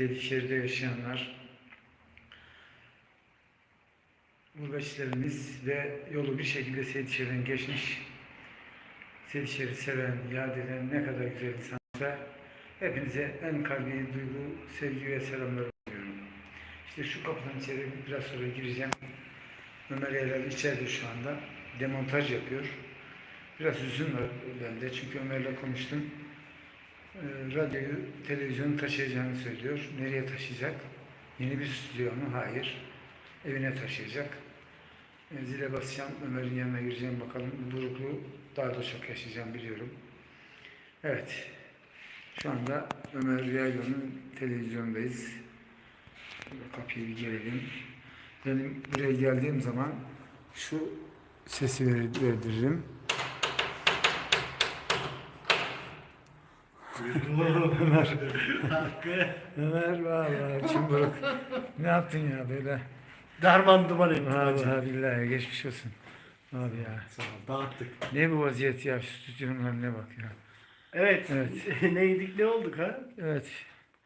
Seydişehir'de yaşayanlar, gurbetçilerimiz ve yolu bir şekilde Seydişehir'den geçmiş, Seydişehir'i seven, yad eden ne kadar güzel insansa hepinize en kalbi duygu, sevgi ve selamlar veriyorum. İşte şu kapıdan içeri biraz sonra gireceğim. Ömer Eylal içeride şu anda. Demontaj yapıyor. Biraz üzüm var bende çünkü Ömer'le konuştum. Ee, radyoyu, televizyonu taşıyacağını söylüyor. Nereye taşıyacak? Yeni bir stüdyo mu? Hayır. Evine taşıyacak. Ee, zile basacağım, Ömer'in yanına gireceğim bakalım. Buruklu daha da çok yaşayacağım biliyorum. Evet. Şu anda Ömer Yaylo'nun televizyondayız. Kapıyı bir gelelim. Benim buraya geldiğim zaman şu sesi ver- verdiririm. Ömer. Ömer vallahi içim buruk. Ne yaptın ya böyle? Darman duman hacı. Vallahi billahi geçmiş olsun. Abi ya. Sağ ol, dağıttık. Ne bu vaziyet ya şu stüdyonun haline bak ya. Evet. Evet. Neydik ne olduk ha? Evet.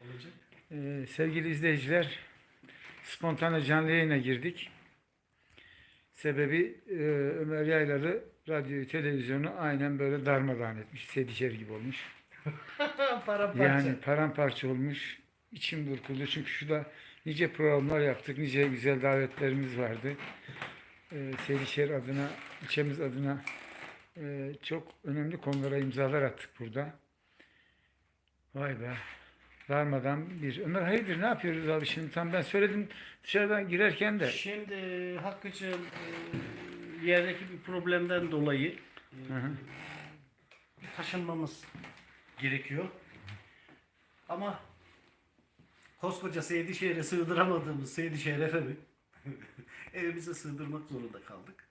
Olacak. Ee, sevgili izleyiciler, spontane canlı yayına girdik. Sebebi e, Ömer Yaylalı radyoyu, televizyonu aynen böyle darmadağın etmiş. Sedişer gibi olmuş. Para parça. Yani paramparça olmuş. İçim burkuldu. Çünkü şurada nice programlar yaptık. Nice güzel davetlerimiz vardı. Ee, Seydişehir adına, ilçemiz adına e, çok önemli konulara imzalar attık burada. Vay be. Darmadan bir. Ömer hayırdır ne yapıyoruz abi şimdi? Tam ben söyledim dışarıdan girerken de. Şimdi Hakkı'cığım e, yerdeki bir problemden dolayı e, Hı hı. taşınmamız gerekiyor. Ama koskoca Seydişehir'e sığdıramadığımız Seydişehir FM'i evimize sığdırmak zorunda kaldık.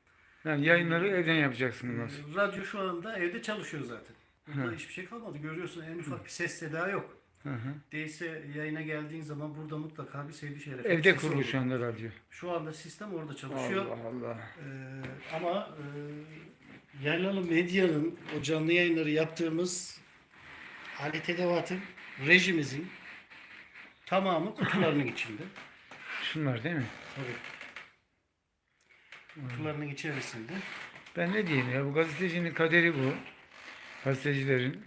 Yani yayınları evden yapacaksın bundan sonra. E, Radyo şu anda evde çalışıyor zaten. Burada hiçbir şey kalmadı. Görüyorsun en ufak bir ses seda yok. Hı hı. Değilse yayına geldiğin zaman burada mutlaka bir Seydişehir FM Evde kurulu şu anda radyo. Şu anda sistem orada çalışıyor. Allah Allah. Ee, ama e, Yaylalı Medya'nın o canlı yayınları yaptığımız alet edevatın rejimizin tamamı kutularının içinde. Şunlar değil mi? Tabii. Kutularının içerisinde. Ben ne diyeyim ya bu gazetecinin kaderi bu. Gazetecilerin.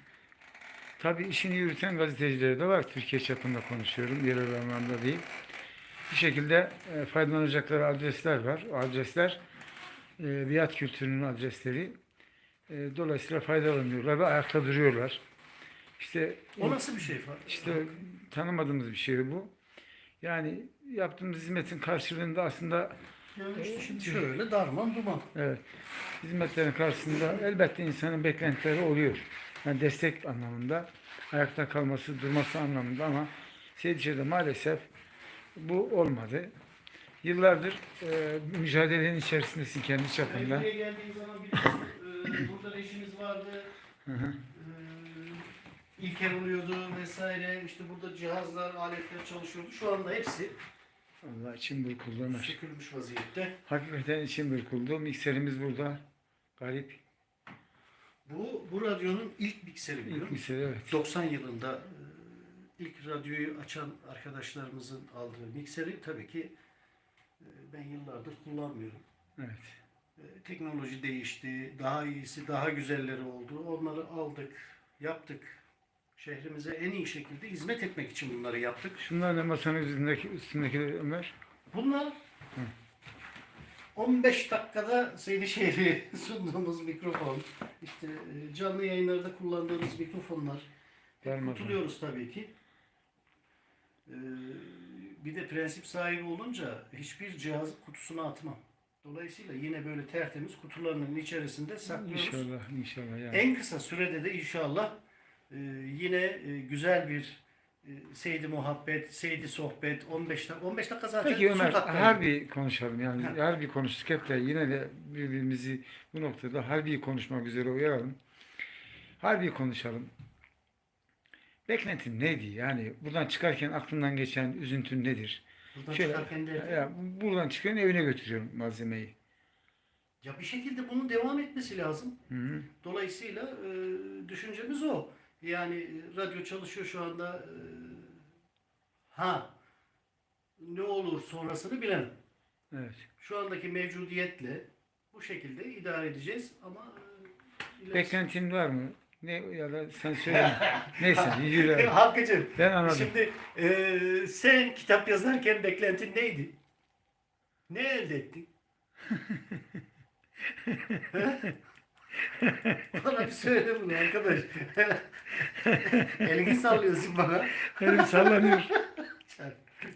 Tabii işini yürüten gazeteciler de var. Türkiye çapında konuşuyorum. Yerel anlamda değil. Bir şekilde e, faydalanacakları adresler var. O adresler e, biat kültürünün adresleri. E, dolayısıyla faydalanıyorlar ve ayakta duruyorlar. İşte O nasıl bir şey Fatih? işte tanımadığımız bir şey bu. Yani yaptığımız hizmetin karşılığında aslında Yani işte şimdi şöyle darman duman. Evet. Hizmetlerin karşısında elbette insanın beklentileri oluyor. Yani destek anlamında, ayakta kalması, durması anlamında ama Seydişehir'de maalesef bu olmadı. Yıllardır e, mücadelenin içerisindesin kendi çapında. Buraya geldiğin zaman biliyorsun e, burada rejimiz vardı. Hı hı. İlker oluyordu vesaire. İşte burada cihazlar, aletler çalışıyordu. Şu anda hepsi Allah için burkuldu Ömer. sökülmüş vaziyette. Hakikaten için burkuldu. Mikserimiz burada. Garip. Bu bu radyonun ilk mikseri biliyor İlk musun? mikser evet. 90 yılında e, ilk radyoyu açan arkadaşlarımızın aldığı mikseri tabii ki e, ben yıllardır kullanmıyorum. Evet. E, Teknoloji değişti, daha iyisi, daha güzelleri oldu. Onları aldık, yaptık. Şehrimize en iyi şekilde hizmet etmek için bunları yaptık. Şunlar ne masanın üstündeki, üstündeki Ömer? Bunlar 15 dakikada Seydişehir'i sunduğumuz mikrofon, işte e, canlı yayınlarda kullandığımız mikrofonlar. Darmadağın. Kurtuluyoruz tabii ki. Ee, bir de prensip sahibi olunca hiçbir cihazı kutusuna atmam. Dolayısıyla yine böyle tertemiz kutularının içerisinde saklıyoruz. İnşallah, inşallah. Yani. En kısa sürede de inşallah e, yine e, güzel bir e, Seydi muhabbet, Seydi sohbet 15 dakika 15 dakika zaten Peki Ömer, harbi konuşalım yani. Ha. Harbi konuştuk hep de yine de birbirimizi bu noktada harbi konuşmak üzere uyaralım. Harbi konuşalım. Beklentin neydi? Yani buradan çıkarken aklından geçen üzüntün nedir? Buradan Şöyle, çıkarken de ya, buradan çıkıyorum evine götürüyorum malzemeyi. ya bir şekilde bunun devam etmesi lazım. Hı hı. Dolayısıyla e, düşüncemiz o. Yani e, radyo çalışıyor şu anda. e, Ha ne olur sonrasını bilemem. Evet. Şu andaki mevcudiyetle bu şekilde idare edeceğiz ama e, ilerisi- Beklentin var mı? Ne ya da sen söyle. Neyse yürü. Hakkı'cığım Ben anladım. şimdi e, sen kitap yazarken beklentin neydi? Ne elde ettin? bana bir söyle bunu arkadaş. Elini sallıyorsun bana. Elim sallanıyor.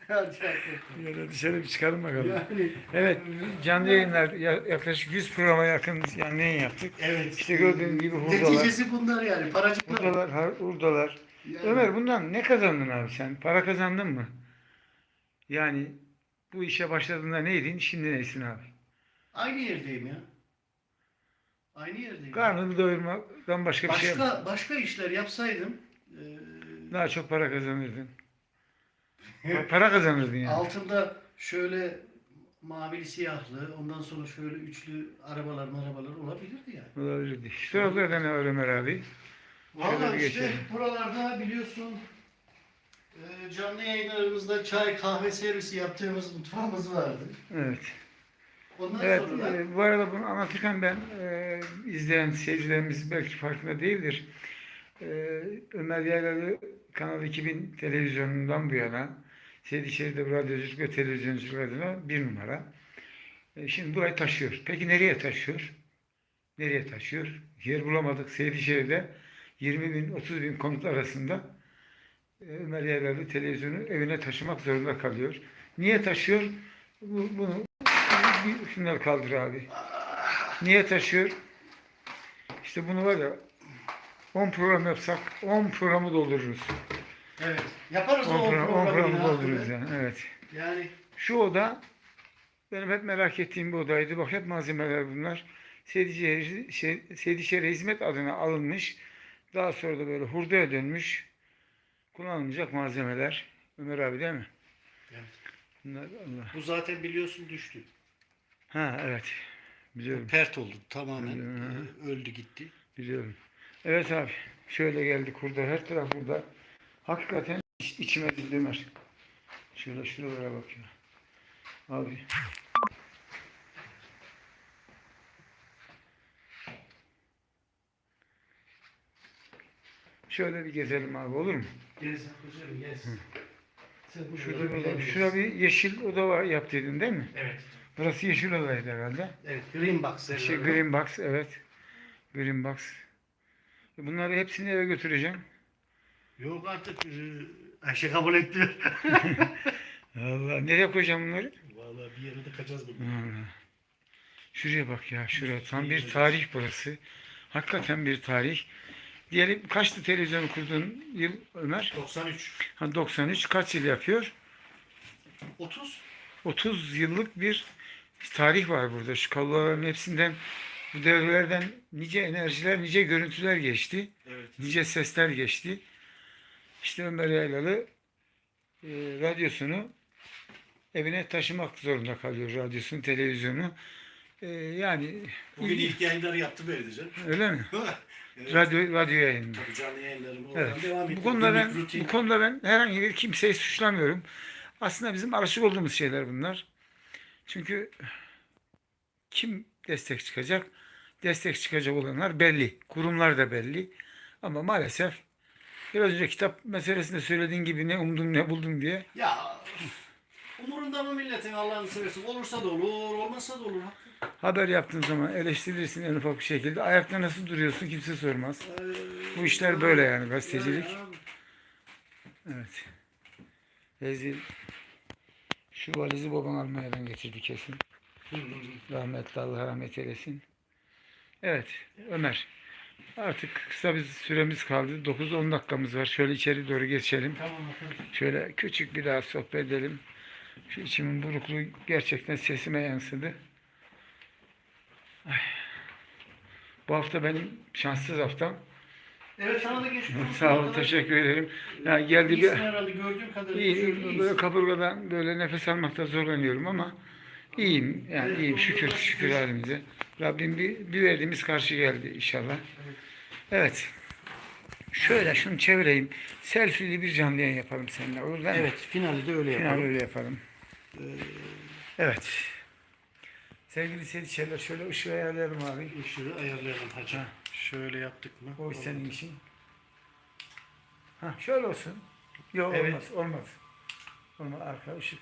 Da dışarı bir çıkalım bakalım. Yani Evet, canlı yayınlar ya- yaklaşık 100 programa yakın canlı yayın yaptık. evet. İşte gördüğün gibi hurdalar, Neticesi bunlar yani. Paracıklar. hurdalar, hurdalar. Yani- Ömer bundan ne kazandın abi sen? Para kazandın mı? Yani bu işe başladığında neydin, şimdi neysin abi? Aynı yerdeyim ya. Aynı yerdeyim. Karnını doyurmaktan başka bir şey yok. Başka başka işler yapsaydım e, Daha çok para kazanırdın. Pa- Para kazanırdın yani. altında şöyle mavili siyahlı ondan sonra şöyle üçlü arabalar arabalar olabilirdi yani. Olabilirdi. Taraflarda ne var Ömer abi? Valla işte geçelim. buralarda biliyorsun e, canlı yayınlarımızda çay kahve servisi yaptığımız mutfağımız vardı. Evet. Ondan Evet, sonra e, bu arada bunu anlatırken ben e, izleyen seyircilerimiz belki farkında değildir. E, Ömer Yaylalı Kanal 2000 televizyonundan bu yana Seydişehir'de radyoculuk ve televizyonculuk adına bir numara. E, şimdi burayı taşıyor. Peki nereye taşıyor? Nereye taşıyor? Yer bulamadık. Seydişehir'de 20 bin, 30 bin konut arasında e, Ömer Yaylalı televizyonu evine taşımak zorunda kalıyor. Niye taşıyor? Bu, bunu bir şunları kaldır abi. Niye taşıyor? İşte bunu var ya 10 program yapsak 10 programı doldururuz. evet yaparız 10 o program, 10 programı programı yine doldururuz yani. Evet. Yani Şu oda benim hep merak ettiğim bir odaydı. Bak hep malzemeler bunlar. Seydişehir hizmet adına alınmış. Daha sonra da böyle hurdaya dönmüş. Kullanılmayacak malzemeler. Ömer abi değil mi? Evet. Bunlar Allah. bu zaten biliyorsun düştü. Ha evet. Biliyorum. Pert oldu tamamen Biliyorum, e, öldü gitti. Biliyorum. Evet abi. Şöyle geldik burada. Her taraf burada. Hakikaten iç- içime dindi Ömer. Şöyle şuralara bak ya. Abi. Şöyle bir gezelim abi olur mu? Gez hocam gez. Şurada bir, şurada bir yeşil oda var yap dedin değil mi? Evet. Burası yeşil odaydı herhalde. Evet. Green box. Şey, green box evet. Green box. Bunları hepsini eve götüreceğim. Yok artık e, Ayşe kabul etti. Allah nereye koyacağım bunları? Vallahi bir yere de kaçacağız. Allah. Şuraya bak ya şuraya tam bir tarih burası. Hakikaten bir tarih. Diyelim kaçtı televizyonu kurduğun yıl Ömer? 93. Ha 93 kaç yıl yapıyor? 30. 30 yıllık bir tarih var burada. Şu kabloların hepsinden bu devrelerden nice enerjiler, nice görüntüler geçti. Evet. Nice sesler geçti. İşte Ömer Yaylalı e, radyosunu evine taşımak zorunda kalıyor. Radyosunu, televizyonu. E, yani Bugün ilk yayınları yaptı böyle canım. öyle mi? evet. Radyo, radyo yayını. Tabii canlı yayınlarım oradan Evet. devam Bu konuda ben bu konuda ben herhangi bir kimseyi suçlamıyorum. Aslında bizim alışık olduğumuz şeyler bunlar. Çünkü kim destek çıkacak? Destek çıkacak olanlar belli. Kurumlar da belli. Ama maalesef biraz önce kitap meselesinde söylediğin gibi ne umdum ne buldum diye Ya umurunda mı milletin Allah'ını seversen? Olursa da olur, olmazsa da olur. haber yaptığın zaman eleştirilirsin en ufak bir şekilde. Ayakta nasıl duruyorsun kimse sormaz. Bu işler böyle yani gazetecilik. Evet. Rezil. Şu valizi baban Almanya'dan getirdi kesin. Rahmetli Allah rahmet eylesin. Evet Ömer. Artık kısa bir süremiz kaldı. 9-10 dakikamız var. Şöyle içeri doğru geçelim. Tamam efendim. Şöyle küçük bir daha sohbet edelim. Şu içimin burukluğu gerçekten sesime yansıdı. Ay. Bu hafta benim şanssız haftam. Evet sana da geçmiş olsun. Sağ olun, teşekkür ederim. Ya geldi bir İyisin herhalde gördüğüm kadarıyla. iyi, şöyle böyle iyisin. kaburgadan böyle nefes almakta zorlanıyorum ama iyiyim. Yani Evet, iyiyim doğru, şükür şükür halimize. Rabbim bir, bir verdiğimiz karşı geldi inşallah. Evet. Şöyle şunu çevireyim. Selfie'li bir canlı yayın yapalım seninle. Olur değil mi? Evet, finali de öyle Final yapalım. öyle yapalım. Evet. Sevgili seyirciler şöyle ışığı ayarlayalım abi. Işığı ayarlayalım hacı. Şöyle yaptık mı? O senin işin. Ha şöyle olsun. Yok Evet. olmaz olmaz. Olmaz arka ışık.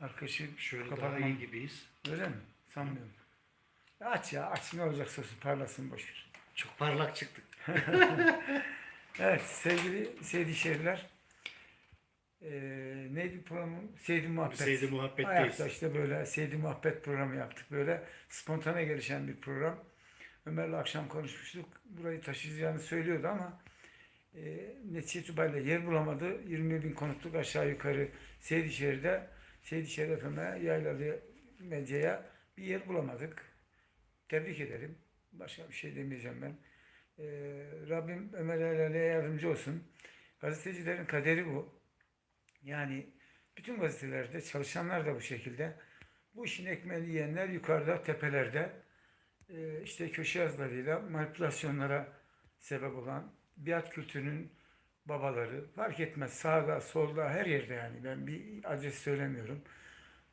Arka ışık Şöyle daha kapatmam. iyi gibiyiz. Öyle mi? Sanmıyorum. Aç ya aç ne olacak sosu parlasın boşver. Çok parlak çıktık. Evet sevgili Seydi Ee, neydi programın? Seydi Muhabbet. Seydi Muhabbet'teyiz. Ayakta işte böyle Seydi Muhabbet programı yaptık. Böyle spontane gelişen bir program. Ömer'le akşam konuşmuştuk. Burayı taşıyacağını söylüyordu ama e, netice itibariyle yer bulamadı. 20 bin konutluk aşağı yukarı Seydişehir'de Seydişehir FM'e yaylalı medyaya bir yer bulamadık. Tebrik ederim. Başka bir şey demeyeceğim ben. Ee, Rabbim Ömer yardımcı olsun. Gazetecilerin kaderi bu. Yani bütün gazetelerde çalışanlar da bu şekilde. Bu işin ekmeğini yiyenler yukarıda, tepelerde e, işte köşe yazılarıyla manipülasyonlara sebep olan biat kültürünün babaları fark etmez sağda, solda, her yerde yani ben bir adres söylemiyorum.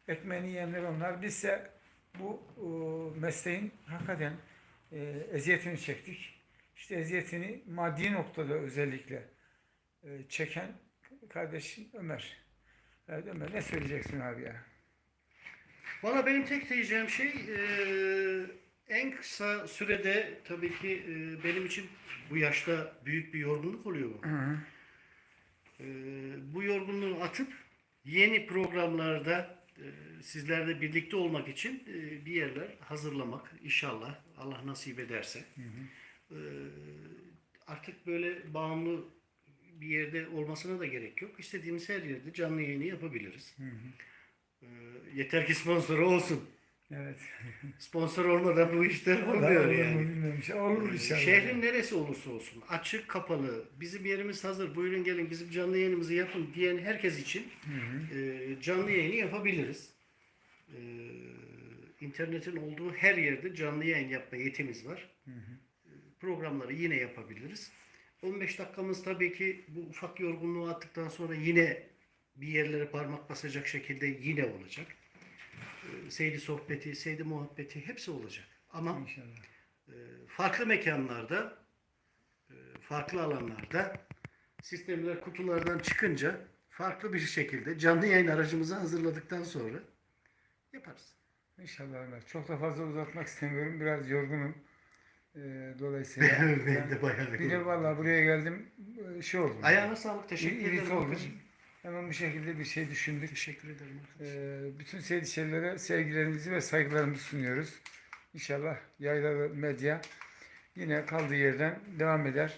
Ekmeğini yiyenler onlar. Bizse bu e, mesleğin hakikaten e, eziyetini çektik. İşte eziyetini maddi noktada özellikle e, çeken kardeşim Ömer. Evet Ömer ne söyleyeceksin abi ya? Valla benim tek diyeceğim şey eee, en kısa sürede tabii ki eee, benim için bu yaşta büyük bir yorgunluk oluyor bu. Hı hı. Eee, bu yorgunluğu atıp yeni programlarda eee, sizlerle birlikte olmak için eee, bir yerler hazırlamak inşallah Allah nasip ederse. Eee, artık böyle bağımlı bir yerde olmasına da gerek yok. İstediğimiz her yerde canlı yayını yapabiliriz. Eee, yeter ki sponsor olsun. Evet. Sponsor olmadan bu işler olmuyor Olur mu yani. Şey, Olur Ee, inşallah. Şehrin neresi olursa olsun açık kapalı bizim yerimiz hazır buyurun gelin bizim canlı yayınımızı yapın diyen herkes için e, canlı yayını yapabiliriz. E, internetin olduğu her yerde canlı yayın yapma yetimiz var. E, Programları yine yapabiliriz. 15 dakikamız tabii ki bu ufak yorgunluğu attıktan sonra yine bir yerlere parmak basacak şekilde yine olacak. E, Seydi sohbeti, seydi muhabbeti hepsi olacak. Ama İnşallah. e, farklı mekanlarda, e, farklı alanlarda sistemler kutulardan çıkınca farklı bir şekilde canlı yayın aracımızı hazırladıktan sonra yaparız. İnşallah. Çok da fazla uzatmak istemiyorum. Biraz yorgunum. Ee, dolayısıyla. ben de bayağı Bir de vallahi buraya geldim. e, Şey oldum. Ayağına sağlık. Teşekkür irite ederim. oldum. Hemen bu şekilde bir şey düşündük. Teşekkür ederim. arkadaşım. Ee, bütün seyircilere sevgilerimizi ve saygılarımızı sunuyoruz. İnşallah yaylalı medya yine kaldığı yerden devam eder.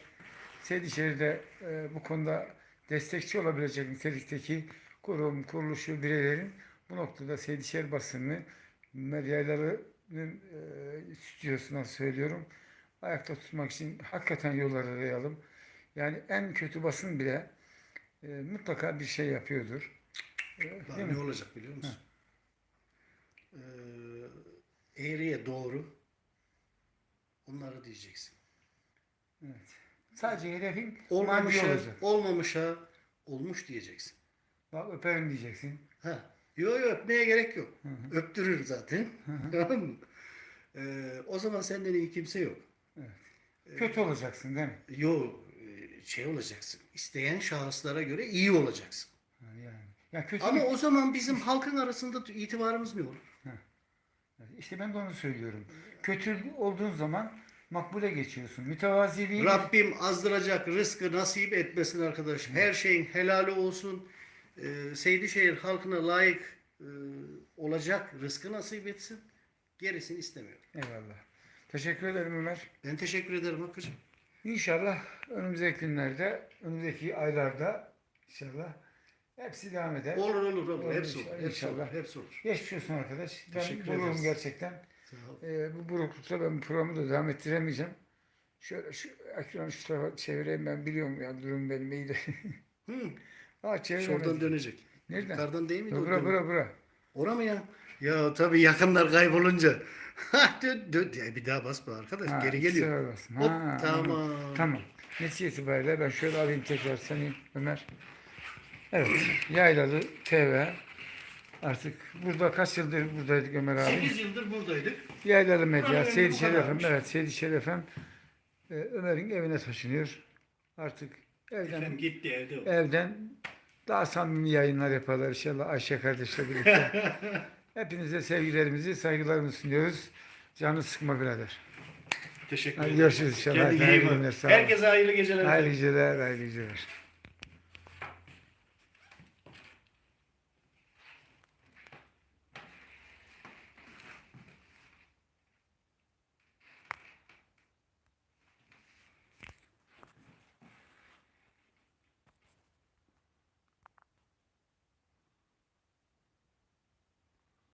Seydişehir'de e, bu konuda destekçi olabilecek nitelikteki kurum, kuruluşu, bireylerin bu noktada Seydişehir basını medyalarının e, stüdyosundan söylüyorum. Ayakta tutmak için hakikaten yolları arayalım. Yani en kötü basın bile e, mutlaka bir şey yapıyordur. E, değil ne mi? olacak biliyor musun? Ee, eğriye doğru onları diyeceksin. Sadece hedefin Olmamışa, olacak. olmamışa olmuş diyeceksin. Bak öperim diyeceksin. Ha. Yok yok öpmeye gerek yok. Öptürür zaten. Tamam mı? Ee, o zaman senden iyi kimse yok. Kötü olacaksın değil mi? Yok e, şey olacaksın. İsteyen şahıslara göre iyi olacaksın. Ha, Yani. Ya kötü Ama o zaman bizim halkın arasında itibarımız ne olur? işte ben de onu söylüyorum. Kötü olduğun zaman makbule geçiyorsun. Mütevaziliği Rabbim azdıracak rızkı nasip etmesin arkadaş. Her şeyin helali olsun. Ee, Seydişehir halkına layık e, olacak rızkı nasip etsin. Gerisini istemiyorum. Eyvallah. Teşekkür ederim Ömer. Ben teşekkür ederim Hakkı'cığım. İnşallah önümüzdeki günlerde, önümüzdeki aylarda inşallah hepsi devam eder. Olur olur olur. Olur Hepsi olur. inşallah, Hepsi olur. Hepsi olur. Geçmiş olsun arkadaş. Ben Teşekkür buruğum ederiz. gerçekten. Ee, bu buruklukta ben bu programı da devam ettiremeyeceğim. Şöyle şu ekranı şu tarafa çevireyim ben biliyorum ya durum benim iyi de. Hı. Aa. Şuradan dönecek. Nereden? Yukarıdan değil o Bura bura bura. Ora mı ya? Ya tabii yakınlar kaybolunca. Dön, dön. Ya bir daha basma arkadaş. Ha, Geri geliyor. Hop, Ha, tamam. anladım. Tamam. Netice itibariyle ben şöyle alayım tekrar seni Ömer. Evet. Yaylalı TV. Artık burada kaç yıldır buradaydık Ömer abi? 8 yıldır buradaydık. Yaylalı Medya, Seydi Şerefem, evet Seydi Şerefem e, Ömer'in evine taşınıyor. Artık evden Efendim gitti evde. o. evden daha samimi yayınlar yaparlar inşallah Ayşe kardeşle birlikte. Hepinize sevgilerimizi, saygılarımızı sunuyoruz. Canı sıkma birader. Teşekkür ederim. görüşürüz inşallah. Kendine iyi bak. Herkese hayırlı geceler. Hayırlı geceler, hayırlı geceler.